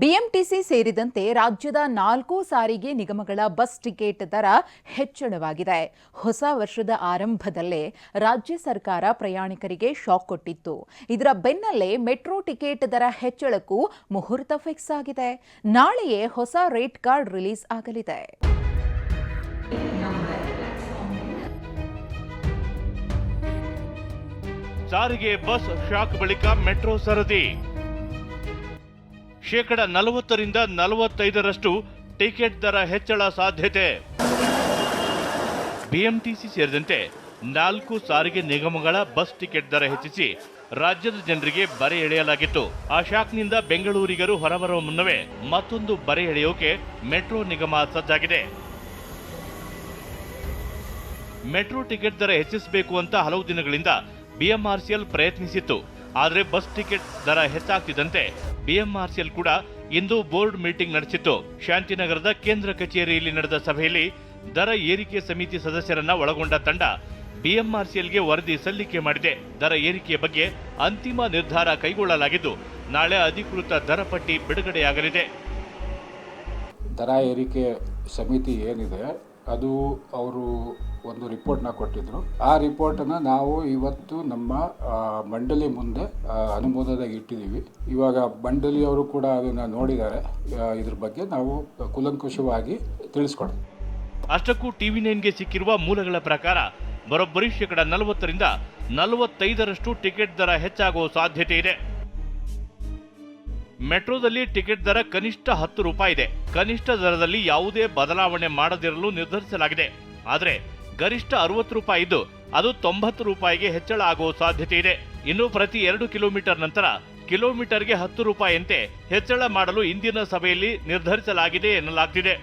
BMTC ಸೇರಿದಂತೆ ರಾಜ್ಯದ ನಾಲ್ಕು ಸಾರಿಗೆ ನಿಗಮಗಳ ಬಸ್ ಟಿಕೆಟ್ ದರ ಹೆಚ್ಚಳವಾಗಿದೆ. ಹೊಸ ವರ್ಷದ ಆರಂಭದಲ್ಲೇ ರಾಜ್ಯ ಸರ್ಕಾರ ಪ್ರಯಾಣಿಕರಿಗೆ ಶಾಕ್ ಕೊಟ್ಟಿತ್ತು. ಇದರ ಬೆನ್ನಲ್ಲೇ ಮೆಟ್ರೋ ಟಿಕೆಟ್ ದರ ಹೆಚ್ಚಳಕ್ಕೂ ಮುಹೂರ್ತ ಫಿಕ್ಸ್ ಆಗಿದೆ. ನಾಳೆಯೇ ಹೊಸ ರೇಟ್ ಕಾರ್ಡ್ ರಿಲೀಸ್ ಆಗಲಿದೆ. ಸಾರಿಗೆ ಬಸ್ ಶಾಕ್ ಬಳಿಕ ಮೆಟ್ರೋ ಸರದಿ. ಶೇಕಡ ನಲವತ್ತರಿಂದ ನಲವತ್ತೈದರಷ್ಟು ಟಿಕೆಟ್ ದರ ಹೆಚ್ಚಳ ಸಾಧ್ಯತೆ. ಬಿಎಂಟಿಸಿ ಸೇರಿದಂತೆ ನಾಲ್ಕು ಸಾರಿಗೆ ನಿಗಮಗಳ ಬಸ್ ಟಿಕೆಟ್ ದರ ಹೆಚ್ಚಿಸಿ ರಾಜ್ಯದ ಜನರಿಗೆ ಬರೆ ಎಳೆಯಲಾಗಿತ್ತು. ಆ ಶಾಕ್ನಿಂದ ಬೆಂಗಳೂರಿಗರು ಹೊರಬರುವ ಮುನ್ನವೇ ಮತ್ತೊಂದು ಬರೆ ಎಳೆಯೋಕೆ ಮೆಟ್ರೋ ನಿಗಮ ಸಜ್ಜಾಗಿದೆ. ಮೆಟ್ರೋ ಟಿಕೆಟ್ ದರ ಹೆಚ್ಚಿಸಬೇಕು ಅಂತ ಹಲವು ದಿನಗಳಿಂದ ಬಿಎಂಆರ್ಸಿಎಲ್ ಪ್ರಯತ್ನಿಸಿತ್ತು. ಆದರೆ ಬಸ್ ಟಿಕೆಟ್ ದರ ಹೆಚ್ಚಾಗ್ತಿದ್ದಂತೆ ಬಿಎಂಆರ್ಸಿಎಲ್ ಕೂಡ ಇಂದು ಬೋರ್ಡ್ ಮೀಟಿಂಗ್ ನಡೆಸಿತ್ತು. ಶಾಂತಿನಗರದ ಕೇಂದ್ರ ಕಚೇರಿಯಲ್ಲಿ ನಡೆದ ಸಭೆಯಲ್ಲಿ ದರ ಏರಿಕೆ ಸಮಿತಿ ಸದಸ್ಯರನ್ನ ಒಳಗೊಂಡ ತಂಡ ಬಿಎಂಆರ್ಸಿಎಲ್ಗೆ ವರದಿ ಸಲ್ಲಿಕೆ ಮಾಡಿದೆ. ದರ ಏರಿಕೆಯ ಬಗ್ಗೆ ಅಂತಿಮ ನಿರ್ಧಾರ ಕೈಗೊಳ್ಳಲಾಗಿದ್ದು, ನಾಳೆ ಅಧಿಕೃತ ದರ ಪಟ್ಟಿ ಬಿಡುಗಡೆಯಾಗಲಿದೆ. ದರ ಏರಿಕೆ ಸಮಿತಿ ಏನಿದೆ ಅದು ಅವರು ಒಂದು ರಿಪೋರ್ಟ್ನ ಕೊಟ್ಟಿದ್ರು. ಆ ರಿಪೋರ್ಟನ್ನು ನಾವು ಇವತ್ತು ನಮ್ಮ ಮಂಡಳಿ ಮುಂದೆ ಅನುಮೋದನೆಗೆ ಇಟ್ಟಿದ್ದೀವಿ. ಇವಾಗ ಮಂಡಳಿಯವರು ಕೂಡ ಅದನ್ನು ನೋಡಿದ್ದಾರೆ. ಇದ್ರ ಬಗ್ಗೆ ನಾವು ಕುಲಂಕುಷವಾಗಿ ತಿಳಿಸ್ಕೊಡ್ತೀವಿ ಅಷ್ಟಕ್ಕೂ ಟಿವಿ ನೈನ್ಗೆ ಸಿಕ್ಕಿರುವ ಮೂಲಗಳ ಪ್ರಕಾರ ಬರೋಬ್ಬರಿ ಶೇಕಡ ನಲವತ್ತರಿಂದ ನಲವತ್ತೈದರಷ್ಟು ಟಿಕೆಟ್ ದರ ಹೆಚ್ಚಾಗುವ ಸಾಧ್ಯತೆ ಇದೆ. ಮೆಟ್ರೋದಲ್ಲಿ ಟಿಕೆಟ್ ದರ ಕನಿಷ್ಠ ಹತ್ತು ರೂಪಾಯಿ ಇದೆ. ಕನಿಷ್ಠ ದರದಲ್ಲಿ ಯಾವುದೇ ಬದಲಾವಣೆ ಮಾಡದಿರಲು ನಿರ್ಧರಿಸಲಾಗಿದೆ. ಆದರೆ ಗರಿಷ್ಠ ಅರವತ್ತು ರೂಪಾಯಿ ಇದ್ದು ಅದು ತೊಂಬತ್ತು ರೂಪಾಯಿಗೆ ಹೆಚ್ಚಳ ಆಗುವ ಸಾಧ್ಯತೆ ಇದೆ. ಇನ್ನು ಪ್ರತಿ ಎರಡು ಕಿಲೋಮೀಟರ್ ನಂತರ ಕಿಲೋಮೀಟರ್ಗೆ ಹತ್ತು ರೂಪಾಯಿಯಂತೆ ಹೆಚ್ಚಳ ಮಾಡಲು ಇಂದಿನ ಸಭೆಯಲ್ಲಿ ನಿರ್ಧರಿಸಲಾಗಿದೆ ಎನ್ನಲಾಗ್ತಿದೆ.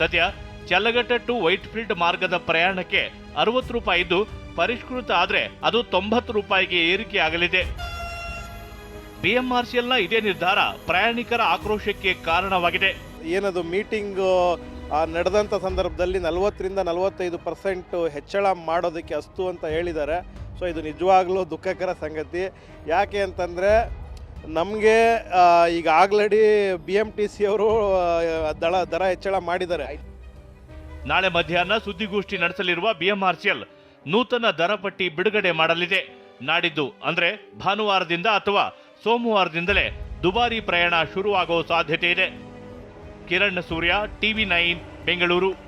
ಸದ್ಯ ಚಲ್ಲಘಟ್ಟ ಟು ವೈಟ್ಫೀಲ್ಡ್ ಮಾರ್ಗದ ಪ್ರಯಾಣಕ್ಕೆ ಅರವತ್ತು ರೂಪಾಯಿ ಇದ್ದು ಪರಿಷ್ಕೃತ ಆದರೆ ಅದು ತೊಂಬತ್ತು ರೂಪಾಯಿಗೆ ಏರಿಕೆ ಆಗಲಿದೆ ಬಿಎಂಆರ್ಸಿಎಲ್ನ ಇದೇ ನಿರ್ಧಾರ ಪ್ರಯಾಣಿಕರ ಆಕ್ರೋಶಕ್ಕೆ ಕಾರಣವಾಗಿದೆ. ಏನದು ಮೀಟಿಂಗ್ ನಡೆದಂಥ ಸಂದರ್ಭದಲ್ಲಿ ನಲವತ್ತರಿಂದ ನಲವತ್ತೈದು ಪರ್ಸೆಂಟ್ ಹೆಚ್ಚಳ ಮಾಡೋದಕ್ಕೆ ಅಸ್ತು ಅಂತ ಹೇಳಿದ್ದಾರೆ. ಸೊ ಇದು ನಿಜವಾಗ್ಲೂ ದುಃಖಕರ ಸಂಗತಿ. ಯಾಕೆ ಅಂತಂದರೆ ನಮಗೆ ಈಗ ಆಗ್ಲಡಿ ಬಿ ಎಂ ಟಿ ಸಿ ಅವರು ದಳ ದರ ಹೆಚ್ಚಳ ಮಾಡಿದ್ದಾರೆ. ನಾಳೆ ಮಧ್ಯಾಹ್ನ ಸುದ್ದಿಗೋಷ್ಠಿ ನಡೆಸಲಿರುವ ಬಿಎಂಆರ್ಸಿಎಲ್ ನೂತನ ದರ ಪಟ್ಟಿ ಬಿಡುಗಡೆ ಮಾಡಲಿದೆ. ನಾಡಿದ್ದು ಅಂದ್ರೆ ಭಾನುವಾರದಿಂದ ಅಥವಾ ಸೋಮವಾರದಿಂದಲೇ ದುಬಾರಿ ಪ್ರಯಾಣ ಶುರುವಾಗುವ ಸಾಧ್ಯತೆ ಇದೆ. Kiran Surya TV nine Bengaluru.